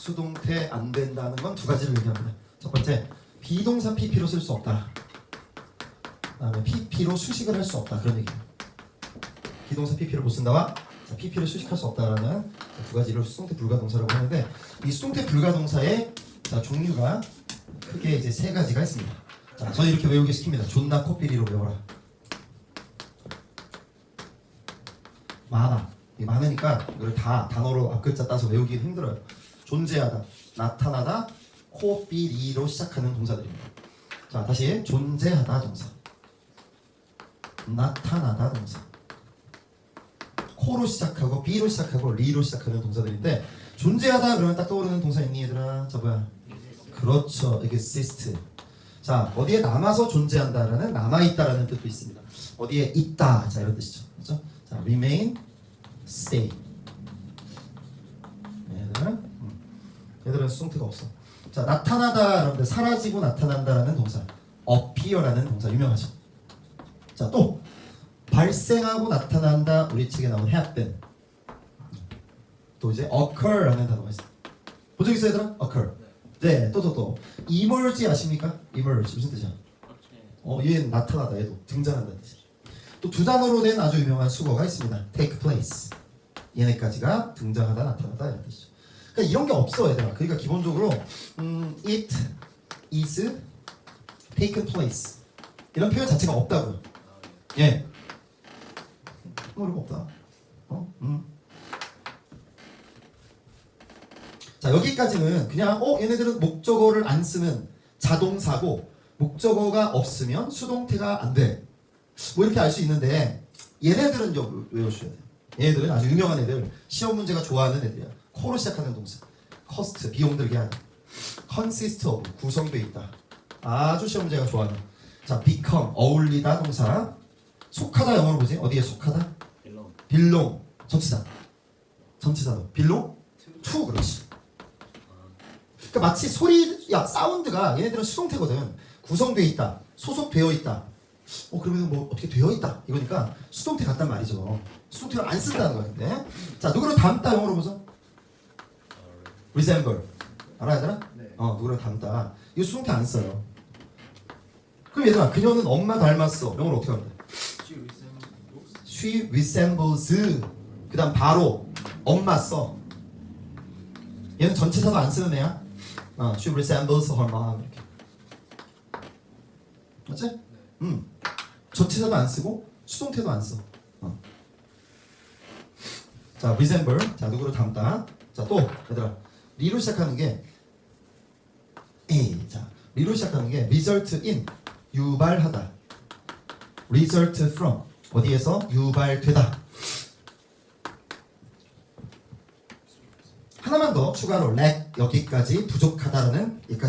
수동태 안 된다는 건 두 가지를 의미합니다. 첫 번째, 비동사 PP로 쓸 수 없다. 그다음에 PP로 수식을 할 수 없다. 그런 얘기예요. 비동사 PP를 못 쓴다와 자, PP를 수식할 수 없다라는 두 가지를 수동태 불가동사라고 하는데 이 수동태 불가동사의 자, 종류가 크게 이제 세 가지가 있습니다. 자, 저는 이렇게 외우게 시킵니다. 존나 코끼리로 외워라. 많아. 이 많으니까 이걸 다 단어로 앞글자 따서 외우기 힘들어요. 존재하다, 나타나다, 코끼리로 시작하는 동사들입니다. 자, 다시 존재하다 동사, 나타나다 동사, 코로 시작하고 B로 시작하고 리로 시작하는 동사들인데 존재하다 그러면 딱 떠오르는 동사 있니 얘들아? 자 뭐야? 그렇죠. exist. 자 어디에 남아서 존재한다라는 남아 있다라는 뜻도 있습니다. 어디에 있다. 자 이런 뜻이죠. 그렇죠? 자 remain, stay. 얘들은 음. 얘들은 수동태가 없어. 자 나타나다 그런데 사라지고 나타난다라는 동사 appear라는 동사 유명하죠. 자 또 발생하고 나타난다 우리 책에 나온 happen 또 이제 occur라는 단어가 있어. 본적 있어요, 얘들아? occur. 네, 또 또 또. emerge 아십니까? emerge 무슨 뜻이야? 어, 얘는 나타나다, 얘도 등장한다는 뜻이죠. 또두 단어로 된 아주 유명한 수거가 있습니다. take place. 얘네까지가 등장하다, 나타나다 이런 뜻이죠. 그러니까 이런 게 없어, 얘들아. 그러니까 기본적으로 음, it is taken place 이런 표현 자체가 없다고요. 예. 뭐 이런 거 없다. 어? 음. 자 여기까지는 그냥 어 얘네들은 목적어를 안 쓰는 자동사고 목적어가 없으면 수동태가 안 돼. 뭐 이렇게 알 수 있는데 얘네들은 좀 외우셔야 돼. 얘네들은 아주 유명한 애들 시험 문제가 좋아하는 애들이야. 코로 시작하는 동사. cost 비용 들게 하는. consist of 구성돼 있다. 아주 시험 문제가 좋아하는. 자 become 어울리다 동사. 속하다 영어로 보지? 어디에 속하다? belong. 빌롱 전치사 전치사도. 빌롱 투 그렇지. 그러니까 마치 소리 야 사운드가 얘네들은 수동태거든. 구성되어 있다. 소속되어 있다. 어 그러면 뭐 어떻게 되어 있다? 이거니까 수동태 같단 말이죠. 수동태를 안 쓴다는 거야 근데 자 누구를 닮다 영어로 보자 resemble 알아 얘들아? 네. 어 누구를 닮다 이거 수동태 안 써요 그럼 얘들아 그녀는 엄마 닮았어 영어로 어떻게 하면 돼? She resembles 그 다음 바로 엄마 써 얘는 전체사도 안 쓰는 애야 어, She resembles her mom 이렇게 맞지? 음. 전체사도 안 쓰고 수동태도 안 써. 어. 자, resemble. 자, 누구를 닮다. 자, 또 얘들아. 리로 시작하는 게 에이. 자, 리로 시작하는 게 result in 유발하다. result from 어디에서 유발되다. 하나만 더 추가로 lack 여기까지 부족하다라는 여기까지